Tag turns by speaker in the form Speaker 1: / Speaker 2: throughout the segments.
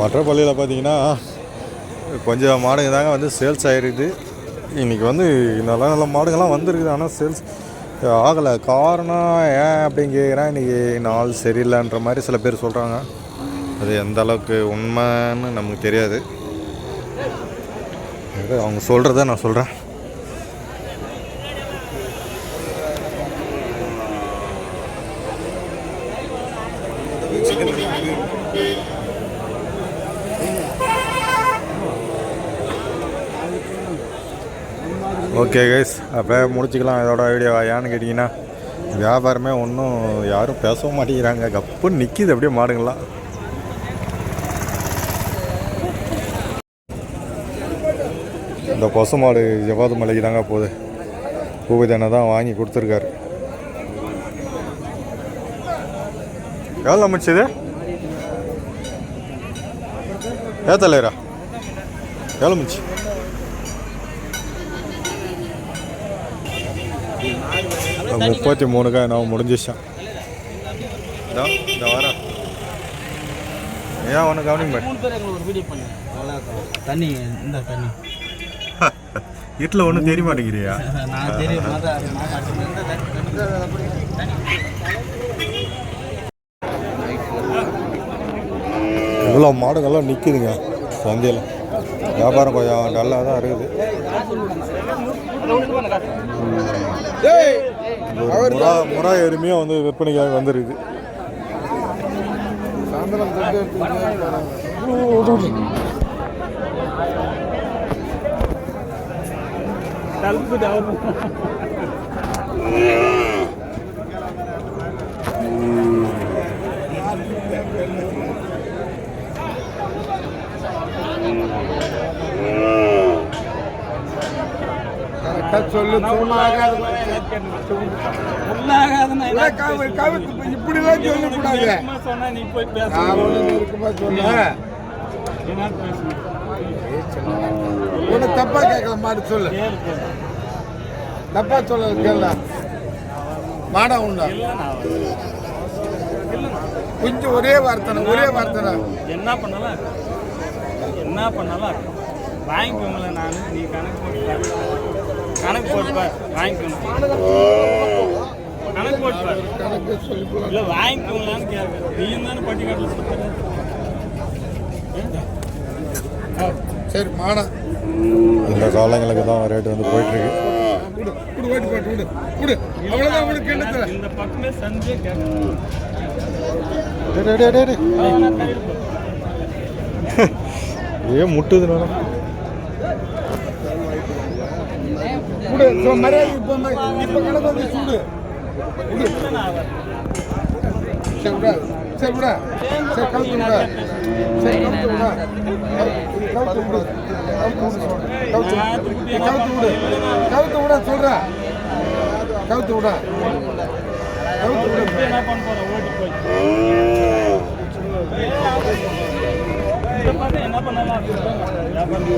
Speaker 1: மற்ற பள்ளியில் பார்த்தீங்கன்னா கொஞ்சம் மாடுங்க தாங்க வந்து சேல்ஸ் ஆகிருக்குது இன்றைக்கி வந்து நல்ல நல்ல மாடுங்கள்லாம் வந்திருக்குது. ஆனால் சேல்ஸ் ஆகலை. காரணம் ஏன் அப்படின்னு கேட்குறேன் இன்றைக்கி நாள் சரியில்லைன்ற மாதிரி சில பேர் சொல்கிறாங்க அது எந்த அளவுக்கு உண்மைன்னு நமக்கு தெரியாது. அவங்க சொல்கிறத நான் சொல்கிறேன் ஓகே கைஸ் அப்போ முடிச்சுக்கலாம் இதோட வீடியோ ஏன்னு கேட்டிங்கன்னா வியாபாரமே ஒன்றும் யாரும் பேசவும் மாட்டேங்கிறாங்க. கப்புன்னு நிற்கிது அப்படியே மாடுங்களாம். இந்த பசு மாடு ஜவாது மலைக்கு தாங்க போகுது? பூவிதனை தான் வாங்கி கொடுத்துருக்காரு. எவ்வளோ முடிச்சது ஏத்தலைரா எவ்வளோ முடிச்சு முப்பத்தி மூணுக்கா நான் முடிஞ்சிச்சான் இதோ இந்த வாரம் ஏன் ஒன்று கவனிங்க பாரு.
Speaker 2: மூணு பேர் எங்களுக்கு ஒரு வீடியோ பண்ணு. நல்லா இருக்கும். தண்ணி இந்த தண்ணி.
Speaker 1: வீட்டில் ஒன்றும் தெரிய மாட்டேங்கிறியா? இவ்வளோ மாடுங்கள்லாம் நிற்குதுங்க சந்தையில். வியாபாரம் கொஞ்சம் டல்லாக தான் இருக்குது முறா முறா எருமையும் வந்து விற்பனைக்காக வந்துருக்குது
Speaker 3: சொல்லு தவறு
Speaker 2: உள்ளாகாதுன்னா என்ன
Speaker 3: கவி கவி இப்படிலாம் சொல்லக்கூடாது
Speaker 2: சும்மா சொன்னா நீ போய் பேச
Speaker 3: நான் ஒண்ணு நெருக்கமா சொல்ல
Speaker 2: என்ன பேசணும்
Speaker 3: உன்னை தப்பா கேட்கல மாடு சொல்லு. தப்பா சொல்ல கேள்ல மாடா உண்டா. கொஞ்சம் ஒரே வார்த்தை ஒரே வார்த்தை
Speaker 2: என்ன பண்ணாலும். என்ன பண்ணாலும்? இருக்கும். வாங்கிக்கோங்கள நான். நீ கணக்கு போட்டு. கணக்கு போட்டு பாரு. வாங்கிக்கோங்க. கணக்கு போட்டு பாரு.
Speaker 3: கணக்கு சொல்லி
Speaker 2: இல்ல வாங்கிக்கோங்களான்னு கேட்க நீயும் தானே பட்டிக்காட்டில் கொடுத்துற
Speaker 3: சரி மாடா.
Speaker 1: இந்த காலங்களுக்கு தான் ரேட் வந்து
Speaker 3: உனக்கு என்ன
Speaker 2: இந்த பக்கமே சந்தே கேட்கணும்
Speaker 1: டேய், டேய், டேய், டேய். ஏன் முட்டுது நானும்
Speaker 3: விடு இப்போ மரியாதை இப்போ இப்போ கணக்கு வந்து சுடு. விடு. சரி விடா. சரி விடா. சரி கவுத்து விடா. சரி கவுத்து விடா. கவுத்து விடு. விடு. விடு. விட. விடா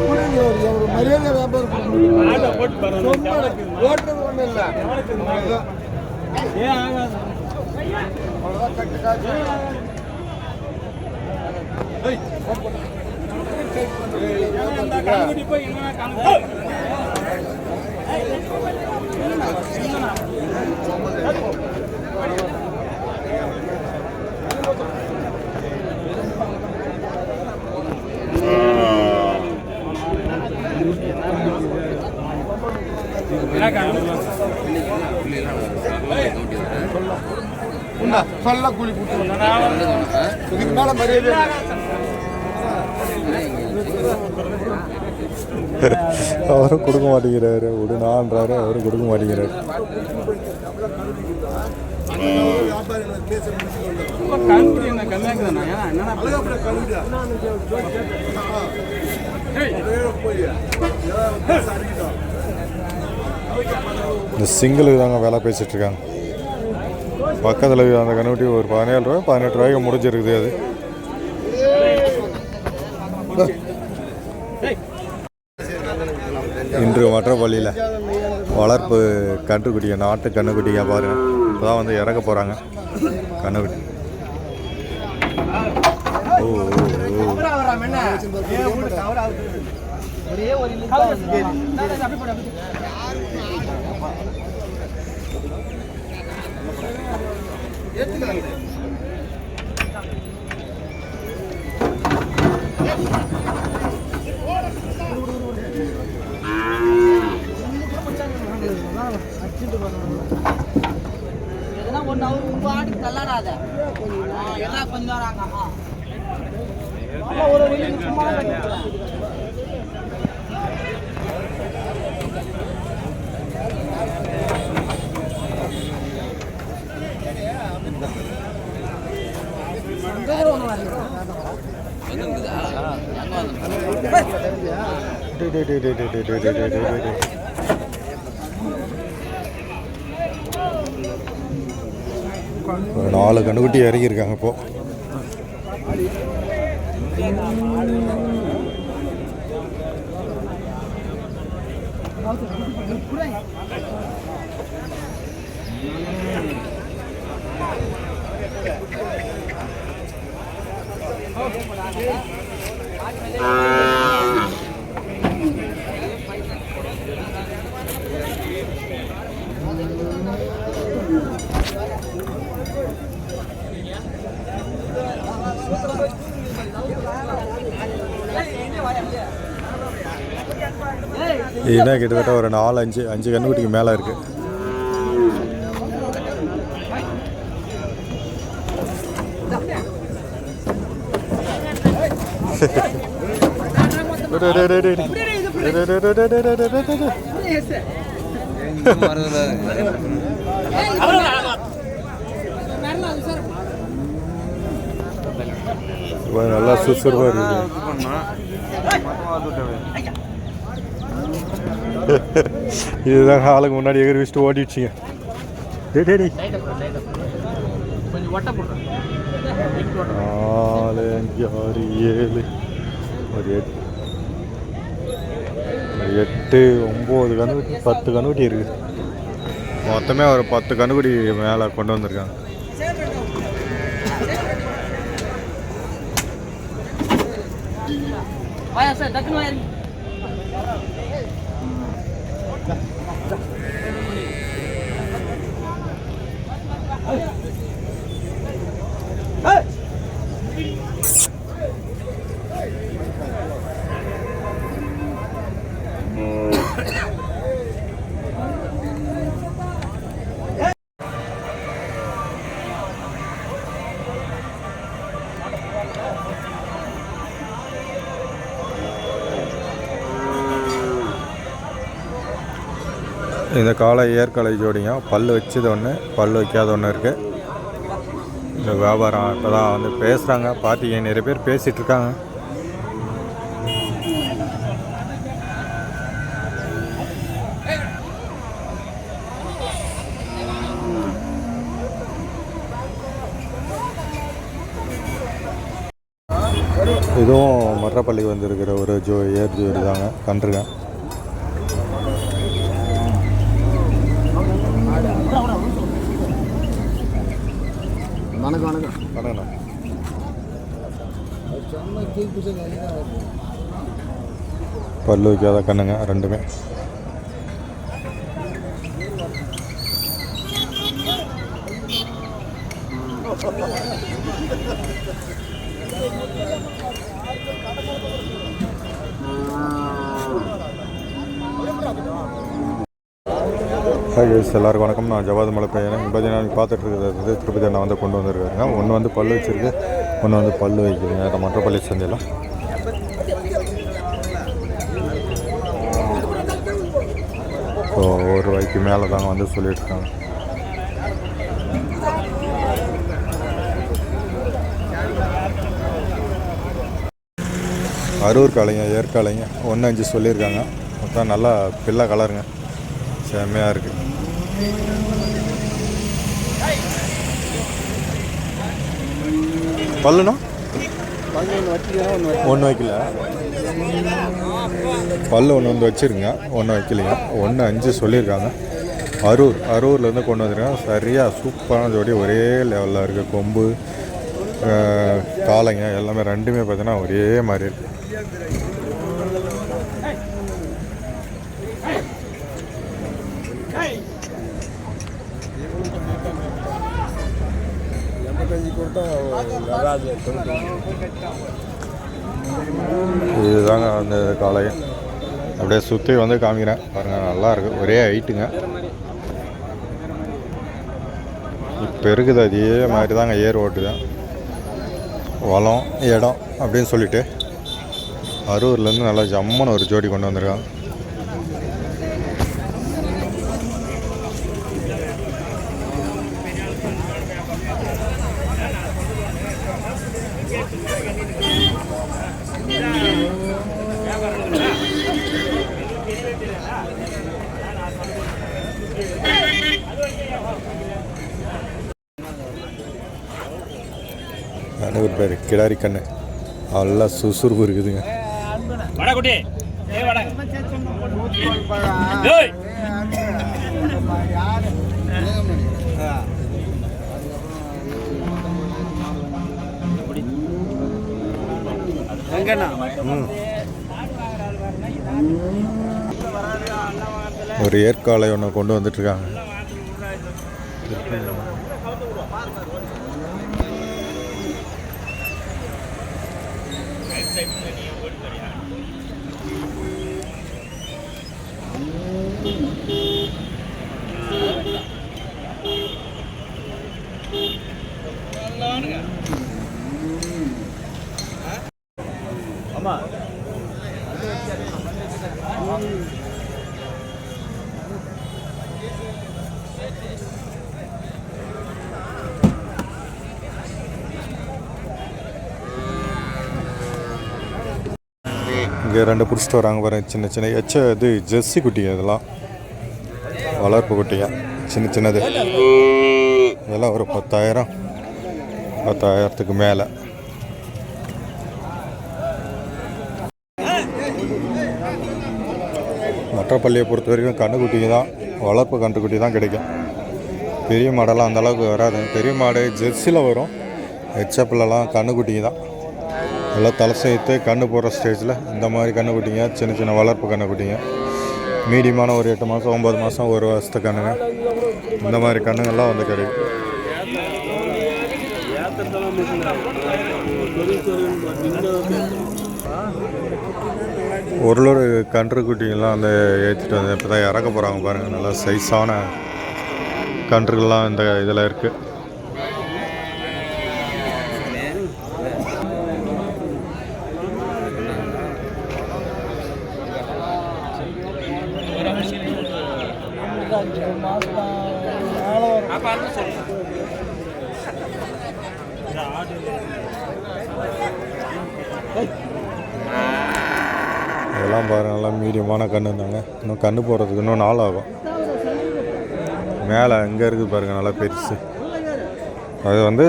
Speaker 3: ஒரு மரியாதை வியாபாரம் ஓட்டுறது
Speaker 2: ஏன் ஆகாது
Speaker 3: கட்டு காசு.
Speaker 2: போய் எங்கன்னா கணக்கு என்ன கணக்கு
Speaker 3: உண்டா, சொல்ல கூலி இதுக்கு மேல மரியாதை
Speaker 1: அவரும் கொடுக்க மாட்டேங்கிறாரு. விடுனான்றாரு அவரும் கொடுக்க மாட்டேங்கிறாரு.
Speaker 2: என்ன
Speaker 1: இந்த சிங்கிளுக்கு தாங்க வேலை பேசிகிட்ருக்காங்க பக்கத்தில் அந்த கண்ணுக்குட்டி ஒரு பதினேழு ரூபாய் பதினெட்டு ரூபாய்க்கு முடிஞ்சிருக்குது அது. இன்று வற்றப்பள்ளியில் வளர்ப்பு கன்றுக்குட்டியை நாட்டு கன்றுக்குட்டியாக பாருங்கள் இப்போ தான் வந்து இறக்க போகிறாங்க கன்றுக்குட்டி. ஓ ஓ, ஓ.
Speaker 4: எதனா ஒன்று அவர் உங்க ஆடு தள்ளாடாத எல்லாம் கொஞ்சம் வராங்கம்மா ஒரு சும்மா
Speaker 1: Thank you. நாலு கண்டுக்குட்டி இறங்கியிருக்காங்க இப்போ. இதுதான் கிட்டத்தட்ட ஒரு நாலு அஞ்சு அஞ்சு கண்ணுக்குட்டிக்கு மேலே இருக்குது நல்லா சுறுசுறுப்பாக இருக்கு இதுதான் ஹாலுக்கு முன்னாடி எகிரி வச்சுட்டு ஓடிடுச்சிங்க. கொஞ்சம் ஒட்டை போடுறேன் நாலு அஞ்சு ஆறு ஏழு ஒரு எட்டு ஒரு எட்டு ஒம்பது கண்ணுக்குட்டி பத்து கண்ணுக்குட்டி இருக்குது மொத்தமே ஒரு பத்து கண்ணுக்குட்டி மேலே கொண்டு வந்திருக்காங்க.
Speaker 4: வாயா சார் டக்குனு
Speaker 1: இந்த காலை ஏற்காலை ஜோடியும் பல் வச்சது ஒன்று பல் வைக்காத ஒன்று இருக்குது இந்த வியாபாரம் இப்போ தான் வந்து பேசுகிறாங்க பார்ட்டிங்க நிறைய பேர் பேசிகிட்டு இருக்காங்க. இதுவும் மற்றப்பள்ளிக்கு வந்திருக்கிற ஒரு ஜோ ஏர் ஜோடி தாங்க கன்றுங்க.
Speaker 3: வணக்கம் வணக்கம்.
Speaker 1: வணக்கண்ணா பல்லு வைக்காத கண்ணுங்க ரெண்டுமே. ஹாய் guys, எல்லாருக்கும் வணக்கம். நான் ஜவாத் மலை பையன் பார்த்தீங்கன்னா பார்த்துட்டு இருக்கிறது திருப்பதி அண்ணா வந்து கொண்டு வந்திருக்காங்க ஒன்று வந்து பல்லு வச்சுருக்கு ஒன்று வந்து பல் வைக்கிறீங்க அதை மற்ற பள்ளி சந்தையில். ஸோ ஒரு ரூபாய்க்கு மேலே தாங்க வந்து சொல்லிட்டுருக்காங்க அரூர் காலைங்க ஏற்காலைங்க ஒன்று அஞ்சு சொல்லியிருக்காங்க. மொத்தம் நல்லா பிள்ளை கலருங்க. செம்மையாக இருக்குது பல்லுனா ஒன்று வைக்கல. பல்லு ஒன்று வந்து வச்சுருங்க. ஒன்று வைக்கலைங்க ஒன்று அஞ்சு சொல்லியிருக்காங்க. அரூர் அரூர்லேருந்து கொண்டு வந்துருக்காங்க. சரியாக சூப்பரான ஜோடி. ஒரே லெவலில் இருக்குது கொம்பு அஹ், காளைங்க எல்லாமே ரெண்டுமே பார்த்தீங்கன்னா ஒரே மாதிரி இருக்கு. இதுதாங்க அந்த காளை அப்படியே சுற்றி வந்து காமிக்கிறேன். பாருங்கள் நல்லா இருக்கு. ஒரே ஹைட்டுங்க இப்போ இருக்குது அதே மாதிரி தாங்க ஏர் ஓட்டுதான் வளம் இடம் அப்படின்னு சொல்லிட்டு அரூர்லேருந்து நல்லா ஜம்முன்னு ஒரு ஜோடி கொண்டு வந்திருக்காங்க. ஒரு பேர். கிடாரி கண்ணு. நல்லா சுறுசுறுப்பு இருக்குதுங்க. ஒரு ஏற்காலை ஒன்று கொண்டு வந்துட்டுருக்காங்க இங்கே ரெண்டு பிடிச்சிட்டு வராங்க வரேன் சின்ன சின்ன எச்ச இது ஜெர்சி குட்டிங்க இதெல்லாம் வளர்ப்பு குட்டியா. சின்ன சின்னது. இதெல்லாம் ஒரு பத்தாயிரம். பத்தாயிரத்துக்கு மேலே. மற்றப்பள்ளியை பொறுத்த வரைக்கும் கண்ணுக்குட்டிங்க தான். வளர்ப்பு கண்டுக்குட்டி தான் கிடைக்கும். பெரிய மாடெல்லாம் அந்த அளவுக்கு வராது. பெரிய மாடு ஜெர்சியில் வரும். ஹெச்எப்லலாம் கண்ணுக்குட்டிங்க தான். நல்லா தலை சேர்த்து கண்ணு போடுற ஸ்டேஜில் இந்த மாதிரி கண்ணுக்குட்டிங்க சின்ன சின்ன வளர்ப்பு கண்ணுக்குட்டிங்க மீடியமான ஒரு எட்டு மாதம் ஒம்பது மாதம் ஒரு வருஷத்து கண்ணுங்க. இந்த மாதிரி கண்ணுங்கள்லாம் வந்து கிடைக்கும். ஒரு ஒரு கன்று குட்டிங்கெல்லாம் அந்த ஏற்றிட்டு வந்து இப்போ தான் இறக்க போகிறாங்க பாருங்கள் நல்லா சைஸான கன்றுகள்லாம் இந்த இதில் இருக்குது இதெல்லாம் அதிகமான கன்று இருந்தாங்க. இன்னும் கன்று போடுறதுக்கு இன்னும் நாள் ஆகும். மேலே அங்கே இருக்குது பாருங்கள் நல்லா பெருசு. அது வந்து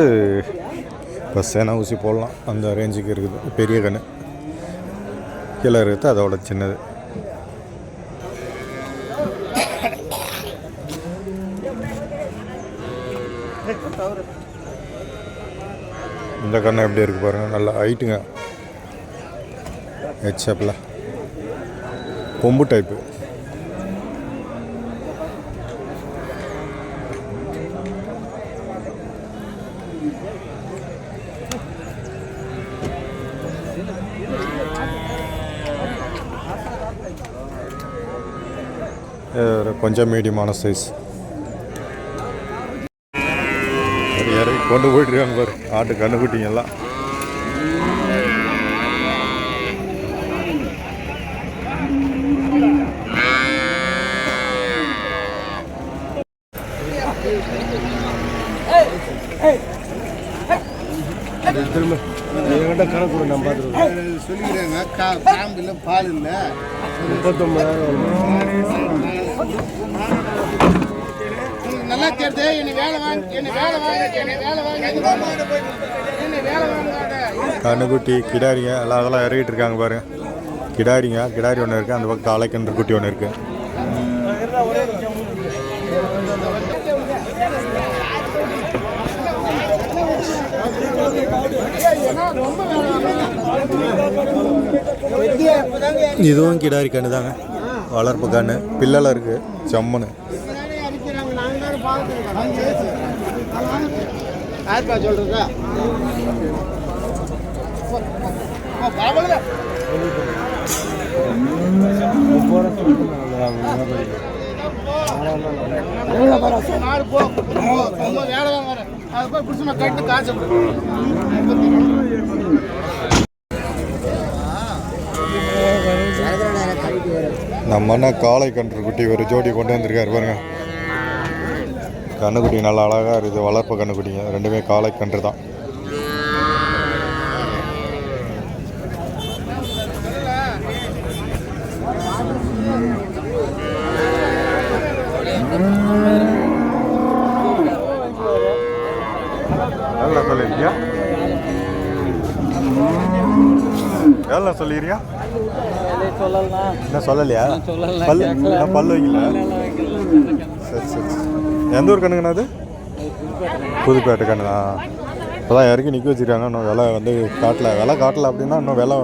Speaker 1: இப்போ சேனா ஊசி போடலாம். அந்த ரேஞ்சுக்கு இருக்குது. பெரிய கன்று கீழே இருக்குது அதோட சின்னது. இந்த கண்ணை எப்படி இருக்குது பாருங்கள் நல்லா ஹைட்டுங்க ஹெச்எப்பில் கொம்பு டைப்பு கொஞ்சம் மீடியமான சைஸ் இறக்கி கொண்டு போயிட்டுருக்காங்க பாரு. ஆட்டு கண்ணுக்குட்டிங்க எல்லாம்
Speaker 3: என்கிட்ட கணக்கு கொடு நான் பார்த்துருவேன்
Speaker 5: சொல்லிக்கிறேங்க இல்லை பால் இல்லை. நல்லா தெரியுது வேலை வாங்க வேலை வாங்க வேலை வாங்க. வேலை வாங்க
Speaker 1: கண்ணுக்குட்டி கிடாரிங்க எல்லாம் அதெல்லாம் இறங்கிட்டு இருக்காங்க பாருங்க. கிடாரிங்க கிடாரி ஒன்று இருக்குது அந்த பக்கம் காளைக்கன்று குட்டி ஒன்று இருக்குது இதுவும் கிடாரி கண்ணு தாங்க. வளர்ப்பு கண்ணு. பிள்ளலாம் இருக்குது செம்மனு
Speaker 5: வேலை தான் வர அது போய் பிடிச்சி கட்டு காசு
Speaker 1: நம்ம அண்ணன் காளை கன்றுக்குட்டி ஒரு ஜோடி கொண்டு வந்திருக்காரு பாருங்க. கண்ணுக்குட்டி நல்லா அழகாக இருக்குது வளர்ப்பு கண்ணுக்குட்டிங்க. ரெண்டுமே காளை கன்று தான். எவ்வளோ சொல்லியிருக்கியா? எவ்வளோ சொல்லிடுறியா என்ன சொல்லலையா? பல்லு என்ன பல்லு வைக்கல. சரி சரி சரி. எந்த ஊர் கண்ணுங்கண்ணா அது? புதுப்பேட்டை கண்ணுண்ணா இப்போ தான் இறக்கி நிற்க வச்சுருக்காங்க. இன்னும் விலை வந்து காட்டல. விலை காட்டல அப்படின்னா இன்னும் விலை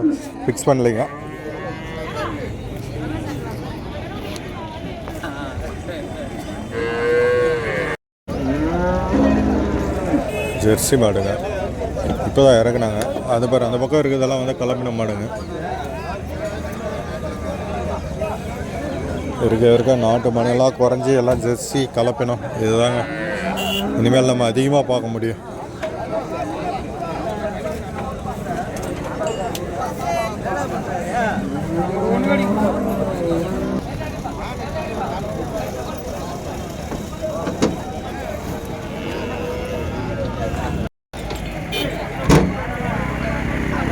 Speaker 1: ஃபிக்ஸ் பண்ணலைங்க. ஜெர்சி மாடுங்க. இப்போ தான் இறக்குனாங்க. அது பாரு அந்த பக்கம் இருக்கிறதெல்லாம் வந்து கலப்பின மாடுங்க. இருக்க இருக்க நாட்டு மனையெல்லாம் குறைஞ்சி எல்லாம் ஜெர்சி கலப்பினம். இதுதாங்க. இனிமேல் நம்ம அதிகமாக பார்க்க முடியும்.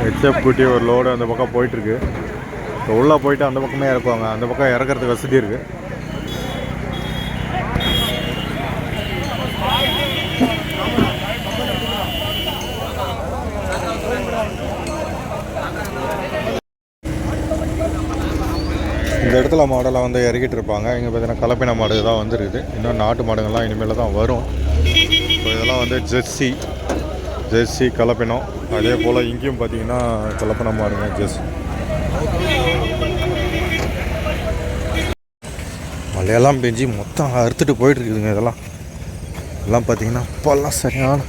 Speaker 1: ஹெச்எப் குட்டி ஒரு லோடு அந்த பக்கம் போயிட்டுருக்கு இப்போ உள்ளே போயிட்டு அந்த பக்கமே இறக்குவாங்க. அந்த பக்கம் இறக்கறதுக்கு வசதி இருக்குது இந்த இடத்துல மாடெல்லாம் வந்து இறக்கிட்டு இருப்பாங்க. இங்கே பார்த்தீங்கன்னா கலப்பின மாடு தான் வந்துருக்குது. இன்னும் நாட்டு மாடுங்கள்லாம் இனிமேல் தான் வரும். இப்போ இதெல்லாம் வந்து ஜெர்சி. ஜெர்சி கலப்பினம். அதே போல் இங்கேயும் பார்த்தீங்கன்னா கலப்பின மாடுங்க ஜெர்சி. மழையெல்லாம் பெஞ்சு மொத்தம் அறுத்துட்டு போயிட்டு இருக்குதுங்க இதெல்லாம். இதெல்லாம் பார்த்தீங்கன்னா அப்போல்லாம் சரியான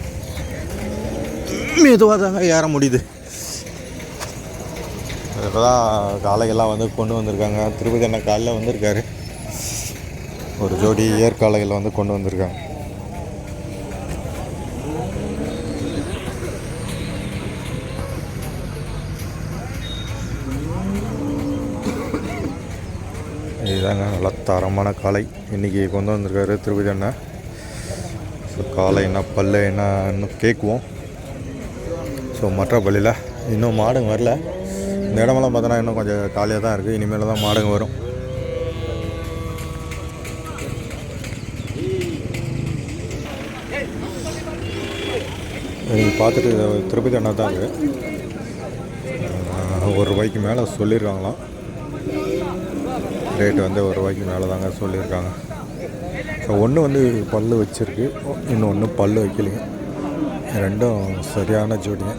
Speaker 1: மெதுவாக தாங்க ஏற முடியுது. இப்போ தான் காளைகள்லாம் வந்து கொண்டு வந்திருக்காங்க. திருப்பதி அண்ணன் காலையில் வந்திருக்காரு. ஒரு ஜோடி ஏற்காளைகளை வந்து கொண்டு வந்திருக்காங்க. இதுதாங்க நல்லா தரமான காளை. இன்றைக்கி கொண்டு வந்திருக்காரு திருப்பதி அண்ணன் ஸோ காளை என்ன பல்லு என்ன இன்னும் கேட்குவோம். ஸோ மற்ற பள்ளியில் இன்னும் மாடுங்க வரல. இந்த இடமெல்லாம் பார்த்தோன்னா இன்னும் கொஞ்சம் காலியாக தான் இருக்குது இனிமேல் தான் மாடுங்க வரும். நீங்கள் பார்த்துட்டு திருப்பதி அண்ணா தான் இருக்குது ஒரு ரூபாய்க்கு மேலே சொல்லியிருக்காங்களாம். ரேட்டு வந்து ஒரு ரூபாய்க்கு மேலே தாங்க சொல்லியிருக்காங்க. ஸோ ஒன்று வந்து பல்லு வச்சுருக்கு. இன்னும் பல் பல்லு வைக்கலைங்க. ரெண்டும் சரியான ஜோடிங்க.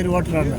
Speaker 3: யார் யார் ஓட்டுறாங்க